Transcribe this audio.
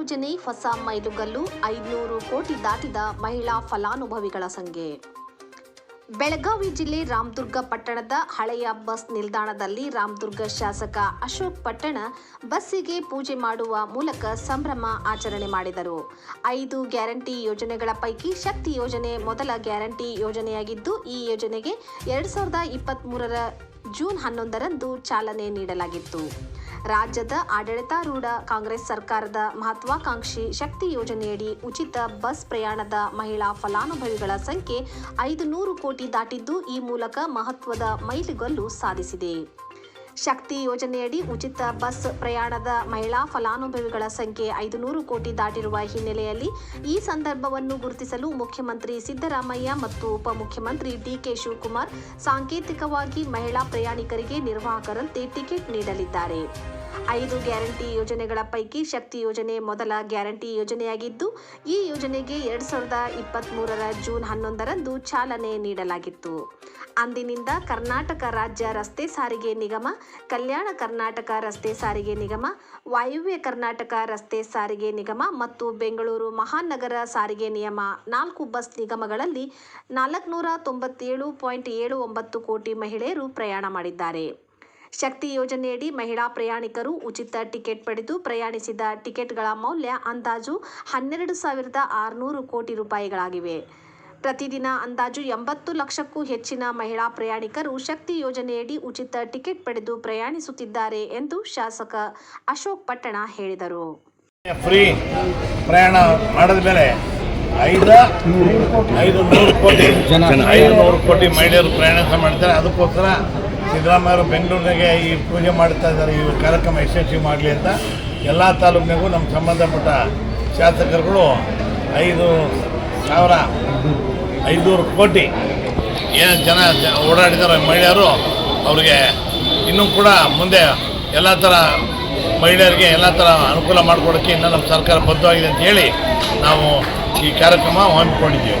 ಯೋಜನೆ ಹೊಸ ಮೈಲುಗಲ್ಲು ಐದುನೂರು ಕೋಟಿ ದಾಟಿದ ಮಹಿಳಾ ಫಲಾನುಭವಿಗಳ ಸಂಖ್ಯೆ. ಬೆಳಗಾವಿ ಜಿಲ್ಲೆ ರಾಮದುರ್ಗ ಪಟ್ಟಣದ ಹಳೆಯ ಬಸ್ ನಿಲ್ದಾಣದಲ್ಲಿ ರಾಮದುರ್ಗ ಶಾಸಕ ಅಶೋಕ್ ಪಟ್ಟಣ ಬಸ್ಸಿಗೆ ಪೂಜೆ ಮಾಡುವ ಮೂಲಕ ಸಂಭ್ರಮ ಆಚರಣೆ ಮಾಡಿದರು. ಐದು ಗ್ಯಾರಂಟಿ ಯೋಜನೆಗಳ ಪೈಕಿ ಶಕ್ತಿ ಯೋಜನೆ ಮೊದಲ ಗ್ಯಾರಂಟಿ ಯೋಜನೆಯಾಗಿದ್ದು, ಈ ಯೋಜನೆಗೆ ಎರಡ್ ಸಾವಿರದ ಇಪ್ಪತ್ತ್ಮೂರರ ಜೂನ್ ಹನ್ನೊಂದರಂದು ಚಾಲನೆ ನೀಡಲಾಗಿತ್ತು. ರಾಜ್ಯದ ಆಡಳಿತಾರೂಢ ಕಾಂಗ್ರೆಸ್ ಸರ್ಕಾರದ ಮಹತ್ವಾಕಾಂಕ್ಷಿ ಶಕ್ತಿ ಯೋಜನೆಯಡಿ ಉಚಿತ ಬಸ್ ಪ್ರಯಾಣದ ಮಹಿಳಾ ಫಲಾನುಭವಿಗಳ ಸಂಖ್ಯೆ ಐದು ನೂರು ಕೋಟಿ ದಾಟಿದ್ದು, ಈ ಮೂಲಕ ಮಹತ್ವದ ಮೈಲಿಗಲ್ಲು ಸಾಧಿಸಿದೆ. ಶಕ್ತಿ ಯೋಜನೆಯಡಿ ಉಚಿತ ಬಸ್ ಪ್ರಯಾಣದ ಮಹಿಳಾ ಫಲಾನುಭವಿಗಳ ಸಂಖ್ಯೆ ಐದು ನೂರು ಕೋಟಿ ದಾಟಿರುವ ಹಿನ್ನೆಲೆಯಲ್ಲಿ ಈ ಸಂದರ್ಭವನ್ನು ಗುರುತಿಸಲು ಮುಖ್ಯಮಂತ್ರಿ ಸಿದ್ದರಾಮಯ್ಯ ಮತ್ತು ಉಪಮುಖ್ಯಮಂತ್ರಿ ಡಿಕೆ ಶಿವಕುಮಾರ್ ಸಾಂಕೇತಿಕವಾಗಿ ಮಹಿಳಾ ಪ್ರಯಾಣಿಕರಿಗೆ ನಿರ್ವಾಹಕರಂತೆ ಟಿಕೆಟ್ ನೀಡಲಿದ್ದಾರೆ. ಐದು ಗ್ಯಾರಂಟಿ ಯೋಜನೆಗಳ ಪೈಕಿ ಶಕ್ತಿ ಯೋಜನೆ ಮೊದಲ ಗ್ಯಾರಂಟಿ ಯೋಜನೆಯಾಗಿದ್ದು, ಈ ಯೋಜನೆಗೆ ಎರಡ್ ಸಾವಿರದ ಇಪ್ಪತ್ತ್ ಮೂರರ ಜೂನ್ ಹನ್ನೊಂದರಂದು ಚಾಲನೆ ನೀಡಲಾಗಿತ್ತು. ಅಂದಿನಿಂದ ಕರ್ನಾಟಕ ರಾಜ್ಯ ರಸ್ತೆ ಸಾರಿಗೆ ನಿಗಮ, ಕಲ್ಯಾಣ ಕರ್ನಾಟಕ ರಸ್ತೆ ಸಾರಿಗೆ ನಿಗಮ, ವಾಯುವ್ಯ ಕರ್ನಾಟಕ ರಸ್ತೆ ಸಾರಿಗೆ ನಿಗಮ ಮತ್ತು ಬೆಂಗಳೂರು ಮಹಾನಗರ ಸಾರಿಗೆ ನಿಯಮ ನಾಲ್ಕು ಬಸ್ ನಿಗಮಗಳಲ್ಲಿ ನಾಲ್ಕುನೂರ ತೊಂಬತ್ತೇಳು ಪಾಯಿಂಟ್ ಏಳು ಒಂಬತ್ತು ಕೋಟಿ ಮಹಿಳೆಯರು ಪ್ರಯಾಣ ಮಾಡಿದ್ದಾರೆ. ಶಕ್ತಿ ಯೋಜನೆಯಡಿ ಮಹಿಳಾ ಪ್ರಯಾಣಿಕರು ಉಚಿತ ಟಿಕೆಟ್ ಪಡೆದು ಪ್ರಯಾಣಿಸಿದ ಟಿಕೆಟ್ಗಳ ಮೌಲ್ಯ ಅಂದಾಜು ಹನ್ನೆರಡು ಸಾವಿರದ ಆರುನೂರು ಕೋಟಿ ರೂಪಾಯಿಗಳಾಗಿವೆ. ಪ್ರತಿದಿನ ಅಂದಾಜು ಎಂಬತ್ತು ಲಕ್ಷಕ್ಕೂ ಹೆಚ್ಚಿನ ಮಹಿಳಾ ಪ್ರಯಾಣಿಕರು ಶಕ್ತಿ ಯೋಜನೆಯಡಿ ಉಚಿತ ಟಿಕೆಟ್ ಪಡೆದು ಪ್ರಯಾಣಿಸುತ್ತಿದ್ದಾರೆ ಎಂದು ಶಾಸಕ ಅಶೋಕ್ ಪಟ್ಟಣ ಹೇಳಿದರು. ಫ್ರೀ ಪ್ರಯಾಣ ಮಾಡಿದ ಮೇಲೆ ಐದ, ಐದು ನೂರು ಕೋಟಿ ಮಹಿಳೆಯರು ಪ್ರಯಾಣ ಮಾಡ್ತಾರೆ. ಅದಕ್ಕೋಸ್ಕರ ಸಿದ್ದರಾಮಯ್ಯವರು ಬೆಂಗಳೂರಿನಾಗೆ ಈ ಪೂಜೆ ಮಾಡ್ತಾ ಇದ್ದಾರೆ, ಈ ಕಾರ್ಯಕ್ರಮ ಯಶಸ್ವಿ ಮಾಡಲಿ ಅಂತ. ಎಲ್ಲ ತಾಲೂಕಿನಾಗೂ ನಮ್ಮ ಸಂಬಂಧಪಟ್ಟ ಶಾಸಕರುಗಳು ಐದು ಸಾವಿರ ಐದುನೂರು ಕೋಟಿ ಏನು ಜನ ಓಡಾಡಿದಾರೆ ಮಹಿಳೆಯರು. ಅವ್ರಿಗೆ ಇನ್ನೂ ಕೂಡ ಮುಂದೆ ಎಲ್ಲ ಥರ ಮಹಿಳೆಯರಿಗೆ ಎಲ್ಲ ಥರ ಅನುಕೂಲ ಮಾಡಿಕೊಡೋಕ್ಕೆ ಇನ್ನೂ ನಮ್ಮ ಸರ್ಕಾರ ಬದ್ಧವಾಗಿದೆ ಅಂತ ಹೇಳಿ ನಾವು ಈ ಕಾರ್ಯಕ್ರಮ ಹಮ್ಮಿಕೊಂಡಿದ್ದೀವಿ.